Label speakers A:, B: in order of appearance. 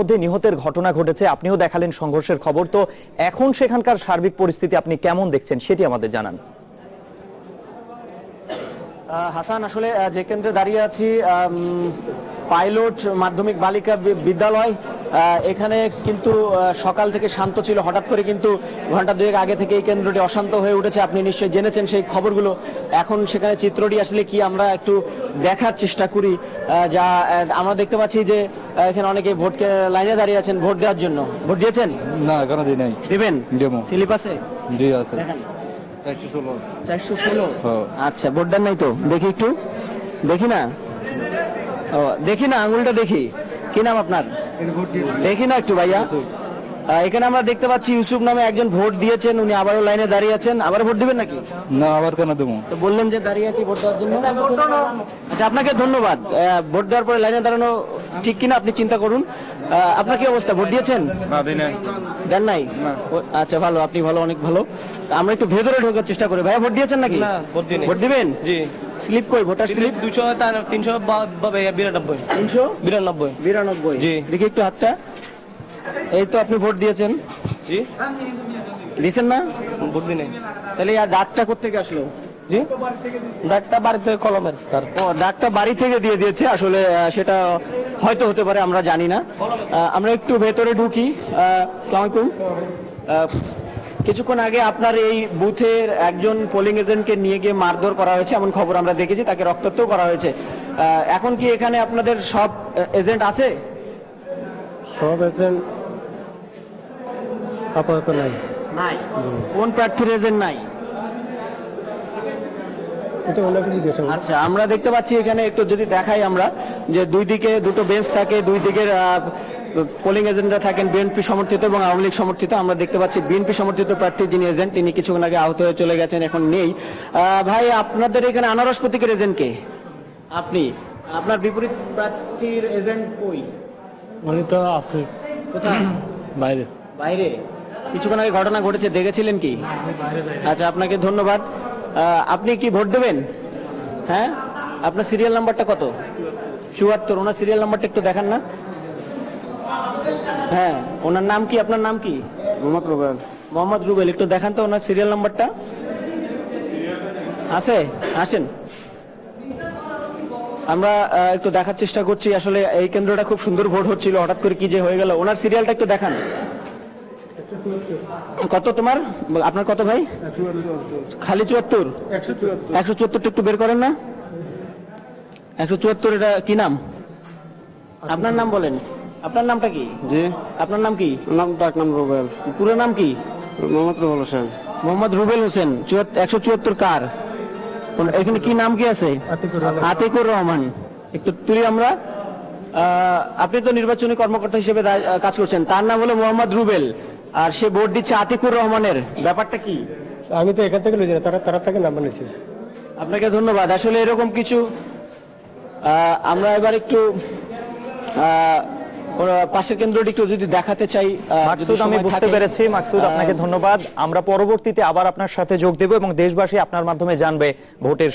A: মধ্যে নিহতের ঘটনা ঘটেছে, আপনিও দেখালেন সংঘর্ষের খবর। তো এখন সেখানকার সার্বিক পরিস্থিতি আপনি কেমন দেখছেন সেটি আমাদের জানান।
B: হাসান, আসলে যে কেন্দ্রে দাঁড়িয়ে আছি পাইলট মাধ্যমিক বালিকা বিদ্যালয় এখানে কিন্তু সকাল থেকে শান্ত ছিল। হঠাৎ করে কিন্তু ঘণ্টা দুয়েক আগে থেকে এই কেন্দ্রটি অশান্ত হয়ে উঠেছে। আপনি নিশ্চয়ই জেনেছেন সেই খবরগুলো। এখন সেখানে চিত্রটি আসলে কি আমরা একটু দেখার চেষ্টা করি যা আমরা দেখতে পাচ্ছি যে এখানে অনেকে ভোট লাইনে দাঁড়িয়ে আছেন। ভোট দেওয়ার জন্য। ভোট দিয়েছেন?
C: না এখনও দিই নাই।
B: দিবেন?
C: দেবো।
B: স্লিপ আছে
C: জি আছে।
B: দেখেন।
C: চারশো ষোলো।
B: চারশো ষোলো?
C: হ্যাঁ।
B: আচ্ছা নাই তো। দেখি একটু। দেখি না? ও দেখি না আঙুলটা দেখি। কি নাম আপনার? দেখি না একটু ভাইয়া। এখানে আমরা দেখতে পাচ্ছি ইউসুফ নামে একজন ভোট দিয়েছেন উনি আবারও লাইনে দাঁড়িয়ে আছেন। আবার ভোট দিবেন নাকি?
C: না আবার কেন দেবো?
B: তো বললেন যে দাঁড়িয়ে আছি ভোট দেওয়ার জন্য। আচ্ছা আপনাকে ধন্যবাদ। ভোট দেওয়ার পরে লাইনে দাঁড়ানো ঠিক কিনা আপনি চিন্তা করুন। আপনার কি অবস্থা? ভোট দিয়েছেন?
C: না দিই নাই।
B: দেন নাই? আচ্ছা ভালো আপনি ভালো অনেক ভালো। আমরা একটু ভেতরে ঢোকার চেষ্টা করি। ভাইয়া ভোট দিয়েছেন নাকি?
D: ভোট
B: ভোট দিবেন?
D: জি।
B: স্লিপ কই ভোটার স্লিপ
D: দুশো তিনশো বিরানব্বই।
B: তিনশো?
D: বিরানব্বই।
B: বিরানব্বই।
D: জি।
B: দেখি একটু হাতটা। এই তো আপনি ভোট দিয়েছেন।
D: জি।
B: দিয়েছেন না?
D: ভোট দিনে
B: তাহলে আর ডাকটা কোথেকে আসলো?
D: জি। ডাক্তার বাড়িতে কলমের স্যার।
B: ও ডাকটা বাড়ি থেকে দিয়ে দিয়েছে। আসলে সেটা হয়তো হতে পারে আমরা জানি না। আমরা একটু ভেতরে ঢুকি। আলাইকুম। কিছুক্ষণ আগে আপনার এই বুথের একজন পোলিং এজেন্টকে নিয়ে গিয়ে মারধর করা হয়েছে এমন খবর আমরা দেখেছি তাকে রক্তাক্ত করা হয়েছে। এখন কি এখানে আপনাদের সব এজেন্ট আছে?
E: সব এজেন্ট আপাতত নাই।
B: নাই? কোন প্রার্থীর এজেন্ট নাই। আচ্ছা আমরা দেখতে পাচ্ছি এখানে একটু যদি দেখাই আমরা যে দুই দিকে দুটো বেঞ্চ থাকে দুই দিকের পোলিং এজেন্টরা থাকেন বিএনপি সমর্থিত এবং আওয়ামী লীগ সমর্থিত। আমরা দেখতে পাচ্ছি বিএনপি সমর্থিত প্রার্থী যিনি এজেন্ট তিনি কিছুক্ষণ আগে আহত হয়ে চলে গেছেন এখন নেই। ভাই আপনাদের এখানে আনারস প্রতীকের এজেন্ট কে? আপনি? আপনার বিপরীত প্রার্থীর এজেন্ট কই?
E: উনি তো আছে।
B: কোথায়?
E: বাইরে।
B: বাইরে? কিছুক্ষণ আগে ঘটনা ঘটেছে দেখেছিলেন কি? আচ্ছা আপনাকে ধন্যবাদ। আপনি কি ভোট দেবেন? হ্যাঁ? আপনার সিরিয়াল নাম্বারটা কত? চুয়াত্তর। ওনার সিরিয়াল নাম্বারটা একটু দেখান না। হ্যাঁ ওনার নাম কি? আপনার নাম কি?
E: মোহাম্মদ রুবেল।
B: মোহাম্মদ রুবেল একটু দেখান তো ওনার সিরিয়াল নাম্বারটা আছে? আসেন। আমরা একটু দেখার চেষ্টা করছি আসলে এই কেন্দ্রটা খুব সুন্দর ভোট হচ্ছিল হঠাৎ করে কি যে হয়ে গেল। ওনার সিরিয়ালটা একটু দেখান। কত তোমার? আপনার কত ভাই? খালি চুয়াত্তর।
E: একশো চুয়াত্তর।
B: চুয়াত্তরটা একটু বের করেন না। একশো চুয়াত্তর এটা কি নাম? আপনার নাম বলেন। আপনার নামটা কি?
E: জি।
B: আপনার নাম কি?
E: নাম ডাক নাম রুবেল।
B: পুরো নাম কি?
E: মোহাম্মদ রুবেল হোসেন।
B: মোহাম্মদ রুবেল হোসেন একশো চুয়াত্তর কার? এখানে কি নাম কি আছে? আতিকুর রহমান। একটু তুলি আমরা। আপনি তো নির্বাচনী কর্মকর্তা হিসেবে কাজ করছেন। তার নাম হলো মোহাম্মদ রুবেল। আর সে ভোট দিচ্ছে আতিকুর রহমানের। ব্যাপারটা কি?
E: আমি তো এখান থেকে লইছি তারা তারা থেকে নাম্বার নিয়েছি।
B: আপনাকে ধন্যবাদ। আসলে এরকম কিছু আমরা এবার একটু পাশের কেন্দ্রটি একটু যদি দেখাতে চাই
A: মাকসুদ আমি বুঝতে পেরেছি। মাকসুদ আপনাকে ধন্যবাদ। আমরা পরবর্তীতে আবার আপনার সাথে যোগ দেব এবং দেশবাসী আপনার মাধ্যমে জানবে ভোটের